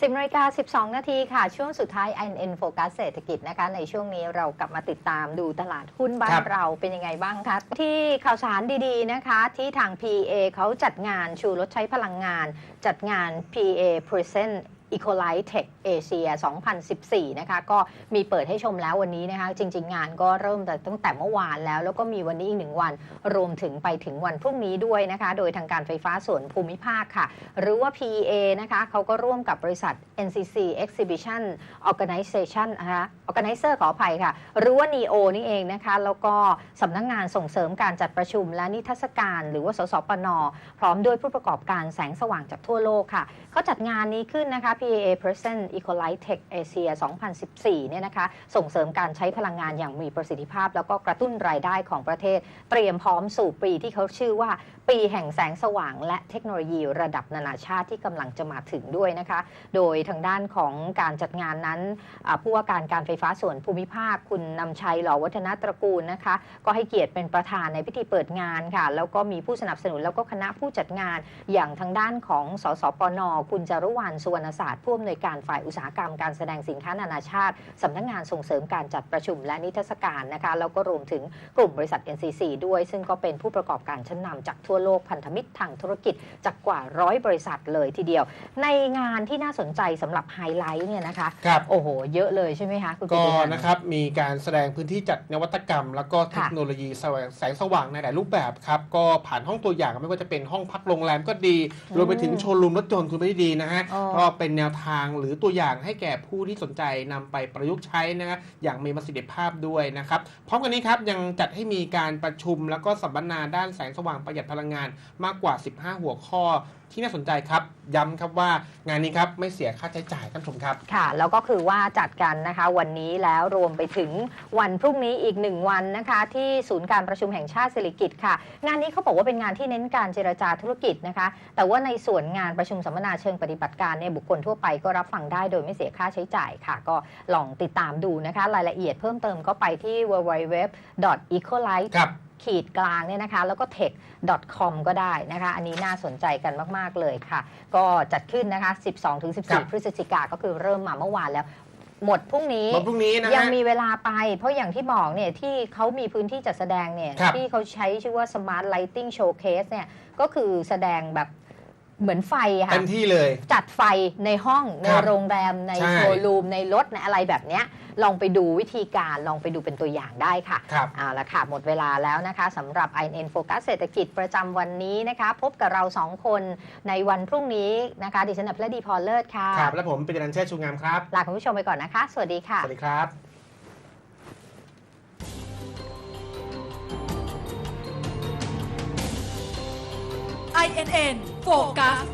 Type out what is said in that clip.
10นาฬิกา12 นาทีค่ะ ช่วงสุดท้าย INN Focus เศรษฐกิจนะคะ ในช่วงนี้เรากลับมาติดตามดูตลาดหุ้นบ้าครันบเราเป็นยังไงบ้างคะ ที่ข่าวสารดีๆนะคะ ที่ทาง PA เขาจัดงานชูรถใช้พลังงาน จัดงาน PA Present Ecolite Tech Asia 2014 นะคะ ก็มีเปิดให้ชมแล้ววันนี้นะคะ จริง ๆ งานก็เริ่มแต่ตั้งแต่เมื่อวานแล้ว แล้วก็มีวันนี้อีกหนึ่งวัน รวมถึงไปถึงวันพรุ่งนี้ด้วยนะคะ โดยทางการไฟฟ้าส่วนภูมิภาคค่ะ หรือว่า PEA นะคะเขาก็ร่วมกับบริษัท NCC Exhibition Organization นะคะ Organizer ขออภัยค่ะ หรือว่า NEO นี่เองนะคะ แล้วก็สำนักงงานส่งเสริมการจัดประชุมและนิทรรศการ หรือว่า สสปน พร้อมด้วยผู้ประกอบการแสงสว่างจากทั่วโลกค่ะเขาจัดงานนี้ขึ้นนะคะ PAA Present Ecolite Tech Asia 2014 เนี่ยนะคะ ส่งเสริมการใช้พลังงานอย่างมีประสิทธิภาพ แล้วก็กระตุ้นรายได้ของประเทศ เตรียมพร้อมสู่ปีที่เขาชื่อว่า ปีแห่งแสงสว่าง และเทคโนโลยีระดับนานาชาติที่กำลังจะมาถึงด้วยนะคะ โดยทางด้านของการจัดงานนั้นผู้ว่าการการไฟฟ้าส่วนภูมิภาค คุณนำชัยหล่อวัฒนตระกูลนะคะ ก็ให้เกียรติเป็นประธานในพิธีเปิดงานค่ะ แล้วก็มีผู้สนับสนุนแล้วก็คณะผู้จัดงานอย่างทางด้านของสสปน คุณจารุวรรณสุวรรณศาสตร์ผู้อำนวยการฝ่ายอุตสาหกรรมการแสดงสินค้านานาชาติสำนักงานส่งเสริมการจัดประชุมและนิทรรศการนะคะแล้วก็รวมถึงกลุ่มบริษัท NCC ด้วย ซึ่งก็เป็นผู้ประกอบการชั้นนำจากทั่วโลกพันธมิตรทางธุรกิจจากกว่าร้อยบริษัทเลยทีเดียว ในงานที่น่าสนใจสำหรับไฮไลท์เนี่ยนะคะครับโอ้โห เยอะเลยใช่ไหมคะคุณปิก็ตินันท์นะครับมีการแสดงพื้นที่จัดนวัตกรรม แล้วก็เทคโนโลยีแสวงแสงสว่างในหลายรูปแบบครับก็ผ่านห้องตัวอย่างไม่ว่าจะเป็นห้องพักโรงแรมก็ดีอืมรวมไปถึงโชว์รูมรถยนต์คุณไม่ดีนะฮะอ๋อก็เป็นแนวทางหรือตัวอย่างให้แก่ผู้ที่สนใจนำไปประยุกต์ใช้นะฮะอย่างมีประสิทธิภาพด้วยนะครับพร้อมกันนี้ครับยังจัดให้มีการประชุมแล้วก็สัมมนาด้านแสงสว่างประหยัดพลังงานมากกว่า 15 หัวข้อที่น่าสนใจครับ ย้ำครับว่างานนี้ครับไม่เสียค่าใช้จ่ายท่านผู้ชมครับ ค่ะ แล้วก็คือว่าจัดกันนะคะ วันนี้แล้วรวมไปถึงวันพรุ่งนี้อีกหนึ่งวันนะคะ ที่ศูนย์การประชุมแห่งชาติสิริกิติ์ค่ะ งานนี้เขาบอกว่าเป็นงานที่เน้นการเจรจาธุรกิจนะคะ แต่ว่าในส่วนงานประชุมสัมมนาเชิงปฏิบัติการเนี่ยบุคคลทั่วไปก็รับฟังได้โดยไม่เสียค่าใช้จ่ายค่ะ ก็ลองติดตามดูนะคะ รายละเอียดเพิ่มเติมก็ไปที่ www.ecolite ครับขีดกลางเนี่ยนะคะ แล้วก็ tech.com ก็ได้นะคะ อันนี้น่าสนใจกันมาก ๆ เลยค่ะ ก็จัดขึ้นนะคะครับ12-14 พฤศจิกาก็คือเริ่มมาเมื่อวานแล้วหมดพรุ่งนี้วันพรุ่งนี้นะยังฮะมีเวลาไป เพราะอย่างที่บอกเนี่ยที่เขามีพื้นที่จัดแสดงเนี่ยครับที่เขาใช้ชื่อว่า Smart Lighting Showcase เนี่ยก็คือแสดงแบบ เหมือนไฟค่ะเต็มที่เลย จัดไฟในห้องในครับโรงแรมในใช่ โชว์รูมในรถในอะไรแบบเนี้ยลองไปดูวิธีการลองไปดูเป็นตัวอย่างได้ค่ะ ครับ เอาละค่ะ หมดเวลาแล้วนะคะสำหรับ INN Focus เศรษฐกิจประจำวันนี้นะคะ พบกับเราสองคนในวันพรุ่งนี้นะคะ ดิฉันอัพและดีพอลเลิศค่ะ ครับ และผมเป็นนันเชษฐ์ชูงามครับ ลาคุณผู้ชมไปก่อนนะคะ สวัสดีค่ะ สวัสดีครับ INN Focus